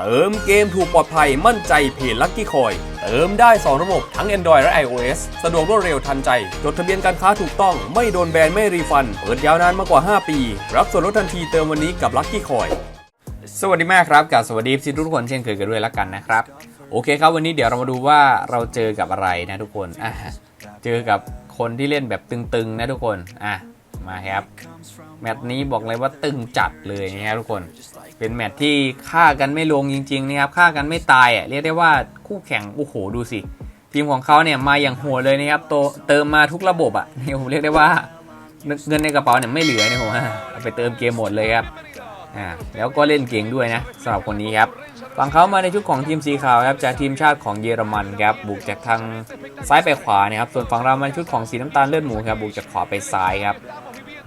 เติมเกมถูกปลอดภัยมั่นใจเพจลัคกี้คอย เติมได้ 2 ระบบทั้ง Android และ iOS สะดวกรวดเร็วทันใจ จดทะเบียนการค้าถูกต้องไม่โดนแบนไม่รีฟัน เปิดยาวนานมากกว่า 5 ปี รับส่วนลดทันทีเติมวันนี้กับลัคกี้คอย สวัสดีมากครับกับสวัสดีทุกคนเช่นเคยกันด้วยแล้วกันนะครับ โอเคครับวันนี้เดี๋ยวเรามาดูว่าเราเจอกับอะไรนะทุกคนอะเจอกับคนที่เล่นแบบตึงๆนะทุกคนอะ มาครับ แมตช์นี้บอกเลยว่าตึงจัดเลยนะครับทุกคน เป็นแมตช์ที่ฆ่ากันไม่ลงจริงๆนะครับฆ่ากันไม่ตายอะเรียกได้ว่าคู่แข่งโอ้โหดูสิ ทีมของเขาเนี่ยมาอย่างโหดเลยนะครับโตเติมมาทุกระบบอะนี่ผมเรียกได้ว่าเงินในกระเป๋าเนี่ยไม่เหลือเนี่ยผมว่าเอาไปเติมเกมหมดเลยครับอ่าแล้วก็เล่นเก่งด้วยนะสำหรับคนนี้ครับ ฝั่งเขามาในชุดของทีมสีขาวครับจากทีมชาติของเยอรมันครับบุกจากทางซ้ายไปขวานะครับส่วนฝั่งเรามาในชุดของสีน้ำตาลเลือดหมูครับบุกจากขวาไปซ้ายครับ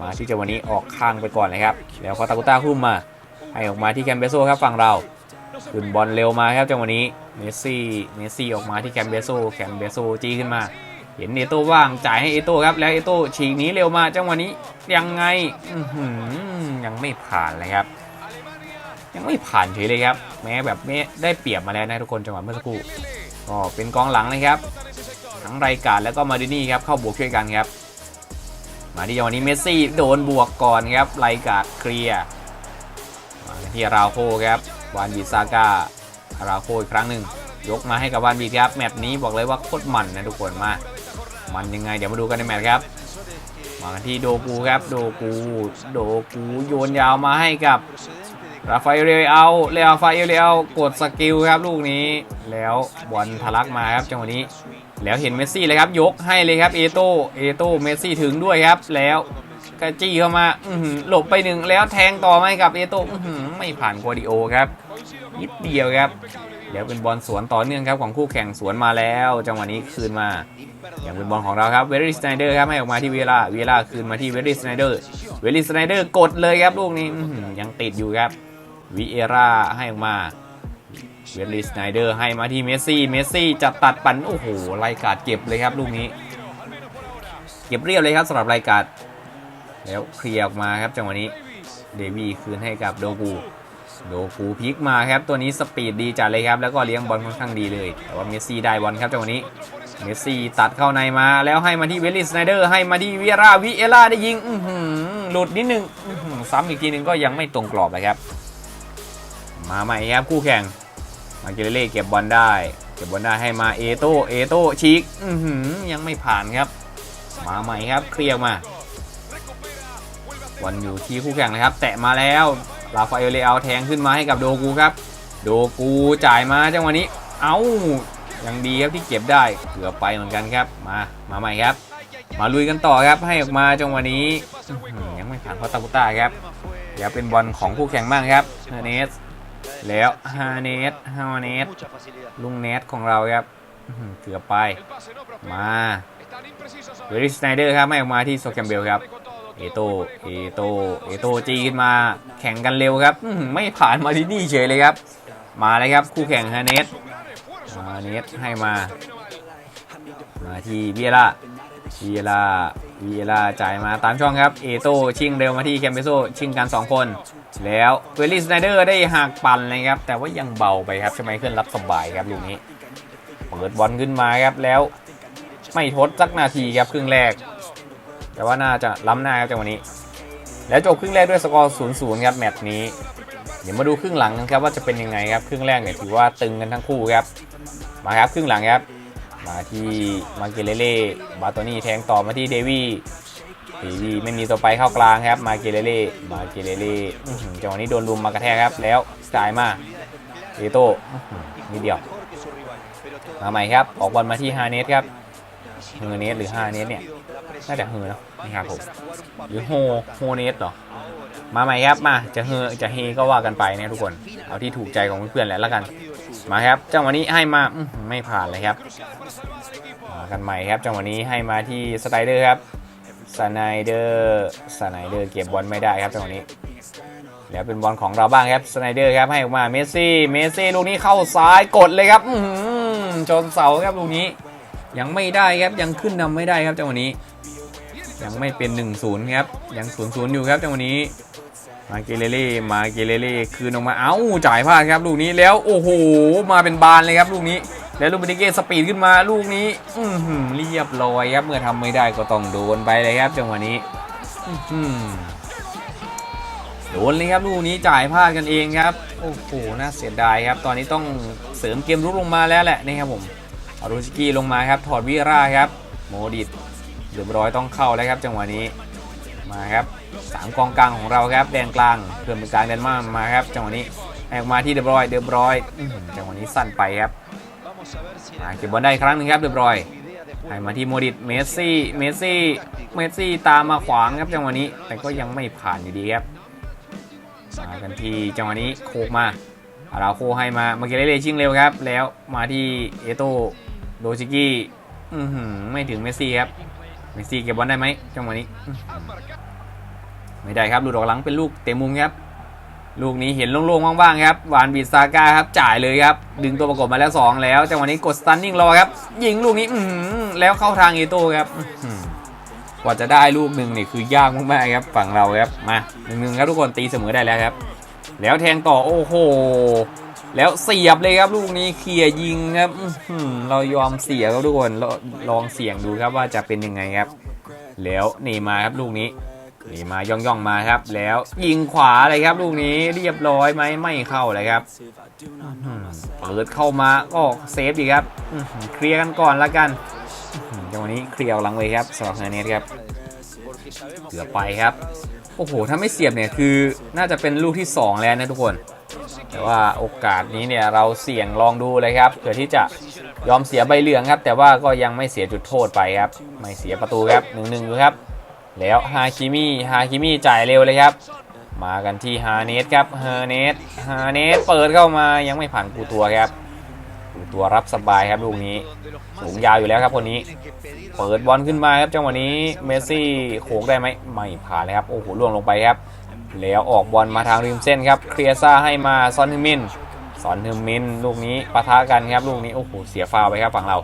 มาที่จะวันนี้ออกข้างไปก่อนเลยครับแล้วคอตากุต้าคุ้มมา ให้ออกมาที่แคมเบโซครับฝั่งเราขึ้นบอลเร็วมาครับจังหวะนี้เมสซี่เมสซี่ออกมาที่แคมเบโซแคมเบโซจี้ขึ้นมา เห็นเอโต้ว่างจ่ายให้เอโต้ครับแล้วเอโต้ฉีกหนีเร็วมาจังหวะนี้ยังไงยังไม่ผ่านเลยครับ ยังไม่ผ่านเฉยเลยครับ แม้แบบไม่ได้เปรียบมาแล้วนะทุกคนจังหวะเมื่อสักครู่ก็เป็นกองหลังนะครับทั้งไรการแล้วก็มาดินี่ครับเข้าบวกช่วยกันครับ มาที่จังหวะนี้เมสซี่โดนบวกก่อนครับไรการเคลียร์มาที่ราโคครับวานบีซาก้าราโคอีกครั้งหนึ่งยกมาให้กับวานบีครับแมตช์นี้บอกเลยว่าโคตรมันนะทุกคนมามันยังไงเดี๋ยวมาดูกันในแมตช์ครับมาที่โดกูครับโดกูโดกูโยนยาวมาให้กับ ราฟาเอลเรอัลเรอัลฟาเอลเรอัลกดสกิลครับลูกนี้ แล้วบอลทะลักมาครับจังหวะนี้ แล้วเห็นเมสซี่เลยครับ ยกให้เลยครับเอโต้เอโต้เมสซี่ถึงด้วยครับ แล้วกระจี้เข้ามาอืหลบไปหนึ่งแล้วแทงต่อมาให้กับเอโต้ไม่ผ่านกัวดิโอครับ นิดเดียวครับเดี๋ยวเป็นบอลสวนต่อเนื่องครับของคู่แข่งสวนมาแล้ว จังหวะนี้คืนมา อย่างเป็นบอลของเราครับเวลลี่สไนเดอร์ครับให้ออกมาที่เวลาเวลาคืนมาที่เวลลี่สไนเดอร์เวลลี่สไนเดอร์กดเลยครับลูกนี้ยังติดอยู่ครับ วิเอราให้ออกมาเวลลีสไนเดอร์ให้มาที่เมสซี่เมสซี่จะตัดปันโอ้โหไลกาดเก็บเลยครับลูกนี้ เก็บเรียบเลยครับสำหรับไลกาดแล้วเคลียร์ออกมาครับจังหวะนี้เดวี่คืนให้กับโดกูโดกูพลิกมาครับตัวนี้สปีดดีจัดเลยครับแล้วก็เลี้ยงบอลค่อนข้างดีเลย แต่ว่าเมสซี่ได้บอลครับจังหวะนี้เมสซี่ตัดเข้าในมาแล้วให้มาที่เวลลีสไนเดอร์ให้มาที่วิเอราวิเอราได้ยิงหลุดนิดนึงซ้ำอีกทีนึงก็ยังไม่ตรงกรอบเลยครับ มาใหม่ครับคู่แข่ง มาเกเรเล่เก็บบอลได้ เก็บบอลได้ให้มาเอโตเอโตชิกยังไม่ผ่านครับ มาใหม่ครับเคลียร์มาบอลอยู่ที่คู่แข่งนะครับ แตะมาแล้วลาฟาเอลเลอาแทงขึ้นมาให้กับโดกูครับ โดกูจ่ายมาจังหวะนี้ เอ้ายังดีครับที่เก็บได้เกือบไปเหมือนกันครับ มามาใหม่ครับ มาลุยกันต่อครับให้ออกมาจังหวะนี้ยังไม่ผ่านเพราะตาบุต้าครับเดี๋ยวเป็นบอลของคู่แข่งบ้างครับเฮเนส แล้วฮาเนสฮาเนสลุงเนสของเราครับเกือบไป มาเวริสไนเดอร์ครับให้ออกมาที่โซแคมเบลครับ เอโต เอโต เอโตจีขึ้นมา แข่งกันเร็วครับไม่ผ่านมาที่นี่เฉยเลยครับ มาเลยครับ คู่แข่งฮาเนสฮาเนสให้มา มาที่เบียร่าเบียร่าเบียร่าจ่ายมาตามช่องครับ เอโตชิงเร็วมาที่แคมเบโซชิงกัน 2 คน แล้วเวลลี่สไนเดอร์ได้หักปั่นเลยครับ แต่ว่ายังเบาไปครับใช่ไหมเคลื่อนรับสบายครับลูกนี้ เปิดบอลขึ้นมาครับแล้วไม่ทดสักนาทีครับครึ่งแรก แต่ว่าน่าจะล้ำหน้าครับจังหวะนี้ แล้วจบครึ่งแรกด้วยสกอร์0 0ครับแมตช์นี้ เดี๋ยวมาดูครึ่งหลังกันครับว่าจะเป็นยังไงครับครึ่งแรกเนี่ยถือว่าตึงกันทั้งคู่ครับ มาครับครึ่งหลังครับ มาที่มาเกเลเล่บาโตนี่แทงต่อมาที่เดวี่ เดวี่ไม่มีตัวไปเข้ากลางครับมาเกเลเล่มาเกเลเล่จังหวะนี้โดนลุมมากระแทกครับ แล้วจ่ายมาเอโต้นิดเดียว มาใหม่ครับ ออกบอลมาที่ฮาเนสครับเฮเนสหรือฮาเนสเนี่ยน่าจะเฮอเนาะนี่ครับผมหรือโฮโฮเนสเหรอมาใหม่ครับมาจะเฮอจะเฮก็ว่ากันไปนะทุกคนเอาที่ถูกใจของเพื่อนๆและแล้วกัน มาครับจังหวะนี้ให้มาไม่ผ่านเลยครับมากันใหม่ครับจังหวะนี้ให้มาที่สไตเดอร์ครับ สไนเดอร์สไนเดอร์เก็บบอลไม่ได้ครับจังหวะนี้ แล้วเป็นบอลของเราบ้างครับสไนเดอร์ครับให้ออกมาเมสซี่เมสซี่ลูกนี้เข้าซ้ายกดเลยครับอื้อหือชนเสาครับลูกนี้ ยังไม่ได้ครับยังขึ้นนำไม่ได้ครับจังหวะนี้ ยังไม่เป็น 1-0ครับยัง 0-0 อยู่ครับจังหวะนี้มาเกเลเล่มาเกเลเล่คืนออกมาเอ้าจ่ายพลาดครับลูกนี้แล้วโอ้โหมาเป็นบานเลยครับลูกนี้ แล้วลูกเบนิเก้สปีดขึ้นมาลูกนี้ อืเรียบร้อยครับ เมื่อทำไม่ได้ก็ต้องโดนไปเลยครับจังหวะนี้โดนเลยครับลูกนี้จ่ายพลาดกันเองครับ โอ้โหน่าเสียดายครับ ตอนนี้ต้องเสริมเกมรุกลงมาแล้วแหละนะครับผมอารุชิกี้ลงมาครับ ถอดวิราครับ โมดิตเรียบร้อยต้องเข้าแล้วครับจังหวะนี้มาครับสามกองกลางของเราครับแดนกลางเพื่อนเป็นกลางแดนมามาครับจังหวะนี้ออกมาที่เดบรอยเดบรอยอื้อหือจังหวะนี้สั้นไปครับ มาเก็บบอลได้อีกครั้งหนึงครับเดบรอยให้มาที่โมดิตเมสซี่เมสซี่เมสซี่ตามมาขวางครับจังหวะนี้ แต่ก็ยังไม่ผ่านอยู่ดีครับมากันที่จังหวะนี้โคกมาอาราโคให้มามาเกเรเลชิงเร็วครับ แล้วมาที่เอโตโดชิกิอื้อหือไม่ถึงเมสซี่ครับเมสซี่เก็บบอลได้ไหมจังหวะนี้อื้อหือไม่ได้ครับหลุดออกหลังเป็นลูกเตะมุมครับ ลูกนี้เห็นโล่งๆว่างๆครับหวานบีดซาก้าครับจ่ายเลยครับ ดึงตัวประกบมาแล้ว 2 แล้วจังหวะนี้กดสตันนิ่งรอครับ ยิงลูกนี้อืแล้วเข้าทางเอโต้ครับกว่าจะได้ลูกหนึ่งนี่คือยากมากๆครับฝั่งเราครับมาหนึ่งๆครับทุกคนตีเสมอได้แล้วครับ แล้วแทงต่อโอ้โหแล้วเสียบเลยครับลูกนี้เคลียร์ยิงครับเรายอมเสียครับทุกคนลองเสี่ยงดูครับว่าจะเป็นยังไงครับ แล้วนี่มาครับลูกนี้ นี่มาย่องย่องมาครับ แล้วยิงขวาเลยครับ ลูกนี้เรียบร้อยไหมไม่เข้าเลยครับเปิดเข้ามาก็เซฟดีครับเคลียร์กันก่อนละกันจังหวะนี้เคลียร์หลังเลยครับสำหรับเฮอร์เนสครับเกือบไปครับ โอ้โห ถ้าไม่เสียบเนี่ยคือน่าจะเป็นลูกที่ 2 แล้วนะทุกคน แต่ว่าโอกาสนี้เนี่ยเราเสี่ยงลองดูเลยครับเผื่อที่จะยอมเสียใบเหลืองครับ แต่ว่าก็ยังไม่เสียจุดโทษไปครับ ไม่เสียประตูครับหนึ่งหนึ่งอยู่ครับ แล้วฮาคิมิฮาคิมิจ่ายเร็วเลยครับ มากันที่ฮาเนสครับฮาเนสฮาเนสเปิดเข้ามายังไม่ผ่านกูตัวครับกูตัวรับสบายครับลูกนี้สูงยาวอยู่แล้วครับคนนี้ เปิดบอลขึ้นมาครับจังหวะนี้เมสซี่โขกได้ไหมไม่ผ่านเลยครับโอ้โหล่วงลงไปครับ แล้วออกบอลมาทางริมเส้นครับเคลียร์ซ่าให้มาซอนฮึมินซอนฮึมินลูกนี้ปะทะกันครับลูกนี้โอ้โหเสียฟาวไปครับฝั่งเรา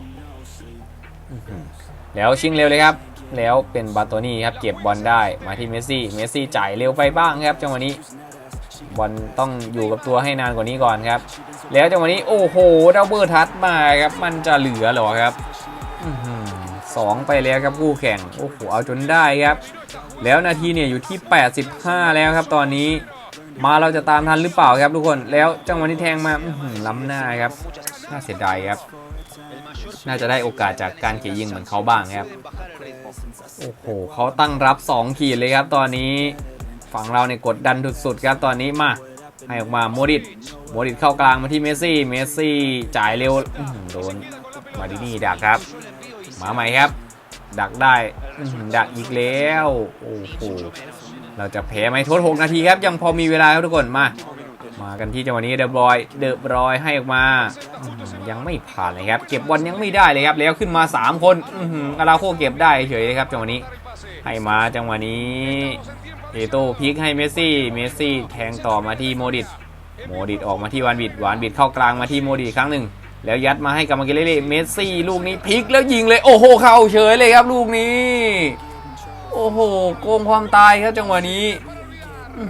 แล้วชิงเร็วเลยครับ แล้วเป็นบาโตนี่ครับเก็บบอลได้มาที่เมสซี่เมสซี่จ่ายเร็วไปบ้างครับจังหวะนี้บอลต้องอยู่กับตัวให้นานกว่านี้ก่อนครับ แล้วจังหวะนี้โอ้โหดับเบิลทัชมาครับมันจะเหลือหรอครับสองไปแล้วครับคู่แข่งโอ้โหเอาจนได้ครับ แล้วนาทีเนี่ยอยู่ที่ 85 แล้วครับตอนนี้มาเราจะตามทันหรือเปล่าครับทุกคนแล้วจังหวะที่แทงมาล้ำหน้าครับน่าเสียดายครับ น่าจะได้โอกาสจากการเขียยิงเหมือนเขาบ้างครับ โอ้โหเขาตั้งรับ2ขีดเลยครับตอนนี้ฝั่งเราเนี่ยกดดันสุดๆครับตอนนี้มาให้ออกมาโมดิตโมดิตเข้ากลางมาที่เมสซี่ เมสซี่จ่ายเร็วโดนมาดินี่ดักครับ มาใหม่ครับ ดักได้ดักอีกแล้ว โอ้โหเราจะแพ้ไหมทด6นาทีครับ ยังพอมีเวลาครับทุกคนมา มากันที่จังหวะนี้เดบรอยเดบรอยให้ออกมา ยังไม่ผ่านเลยครับ เก็บบอลยังไม่ได้เลยครับ แล้วขึ้นมา 3 คนอื้อาราโคเก็บได้เฉยเลยครับจังหวะนี้ ให้มาจังหวะนี้เอโต้พิกให้เมสซี่ เมสซี่แทงต่อมาที่โมดิต โมดิตออกมาที่วานบิดวานบิดเข้ากลางมาที่โมดิตครั้งหนึ่ง แล้วยัดมาให้กับมาเกเรเล่เมสซี่ลูกนี้พลิกแล้วยิงเลย โอ้โห เข้าเฉยเลยครับลูกนี้ โอ้โห โกงความตายครับจังหวะนี้ อื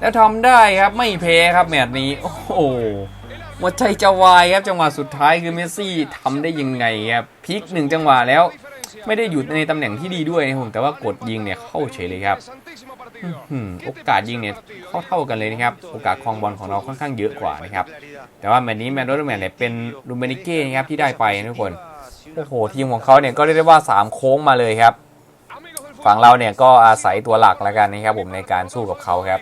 แล้วทำได้ครับไม่แพ้ครับแมตช์นี้โอ้โหหัวใจจะวายครับจังหวะสุดท้ายคือเมสซี่ทำได้ยังไงครับพลิกหนึ่งจังหวะแล้ว ไม่ได้อยู่ในตำแหน่งที่ดีด้วยนะครับผมแต่ว่ากดยิงเนี่ยเข้าเฉยเลยครับโอกาสยิงเนี่ยเท่าเท่ากันเลยนะครับ โอกาสครองบอลของเราค่อนข้างเยอะกว่านะครับ แต่ว่าแมตช์นี้แมนโรดแมนเนี่ยเป็นลูเบนิเก้นะครับที่ได้ไปทุกคนโอ้โหทีมของเขาเนี่ยก็เรียกได้ว่า 3 โค้งมาเลยครับ ฝั่งเราเนี่ยก็อาศัยตัวหลักแล้วกันนะครับผมในการสู้กับเขาครับ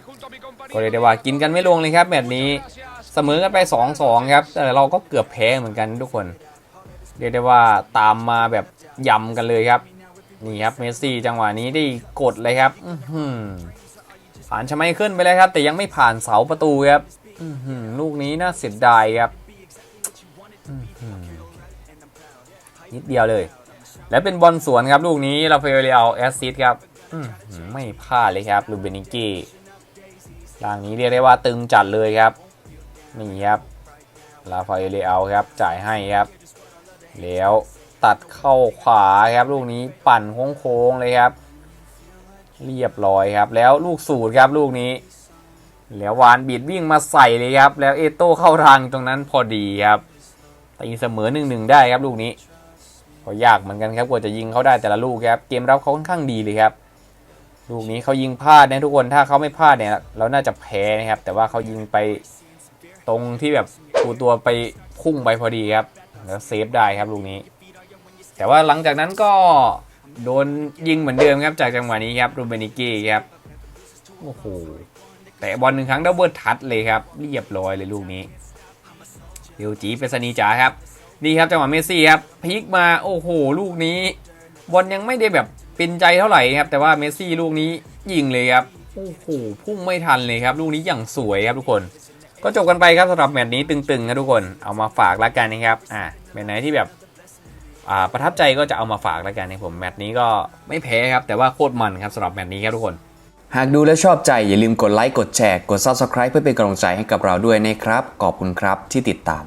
ก็เรียกได้ว่ากินกันไม่ลงเลยครับแบบนี้เสมอกันไป2-2ครับแต่เราก็เกือบแพ้เหมือนกันทุกคนเรียกได้ว่าตามมาแบบยำกันเลยครับนี่ครับเมสซี่จังหวะนี้ได้กดเลยครับอื้อหือผ่านชไมเคิลไปแล้วครับ แต่ยังไม่ผ่านเสาประตูครับอื้อหือลูกนี้น่าเสียดายครับนิดเดียวเลย และเป็นบอลสวนครับ ลูกนี้ ราฟาเอลเลอาแอสซิสครับไม่พลาดเลยครับลูเบนิกี้ ล่างนี้เรียกได้ว่าตึงจัดเลยครับ นี่ครับลาฟาเอลเลอาครับจ่ายให้ครับ แล้วตัดเข้าขวาครับลูกนี้ปั่นโค้งๆเลยครับ เรียบร้อยครับ แล้วลูกสูตรครับลูกนี้ แล้ววานบีดวิ่งมาใส่เลยครับ แล้วเอโต้เข้าทางตรงนั้นพอดีครับตีเสมอหนึ่งหนึ่งได้ครับลูกนี้ก็ยากเหมือนกันครับกว่าจะยิงเขาได้แต่ละลูกครับ เกมรับเขาค่อนข้างดีเลยครับ ลูกนี้เขายิงพลาดนะทุกคนถ้าเขาไม่พลาดเนี่ย เราน่าจะแพ้นะครับ แต่ว่าเขายิงไปตรงที่แบบปูตัวไปพุ่งไปพอดีครับ แล้วเซฟได้ครับลูกนี้ แต่ว่าหลังจากนั้นก็โดนยิงเหมือนเดิมครับจากจังหวะนี้ครับรูเบนิกี้ครับโอ้โหแต่บอลหนึ่งครั้งดับเบิลทัชเลยครับเรียบร้อยเลยลูกนี้เดียวจีเป็นสนีจ๋าครับนี่ครับจังหวะเมสซี่ครับพลิกมาโอ้โห ลูกนี้บอลยังไม่ได้แบบ เป็นใจเท่าไหร่ครับ แต่ว่าเมสซี่ลูกนี้ยิงเลยครับโอ้โหพุ่งไม่ทันเลยครับ ลูกนี้อย่างสวยครับทุกคน ก็จบกันไปครับสำหรับแมตช์นี้ตึงๆนะทุกคนเอามาฝากแล้วกันนะครับอ่าแมตช์ไหนที่แบบอ่าประทับใจก็จะเอามาฝากแล้วกันนะผมแมตช์นี้ก็ไม่แพ้ครับแต่ว่าโคตรมันครับสำหรับแมตช์นี้ครับทุกคน หากดูแล้วชอบใจอย่าลืมกดไลค์กดแชร์กด Subscribe เพื่อเป็นกำลังใจให้กับเราด้วยนะครับขอบคุณครับที่ติดตาม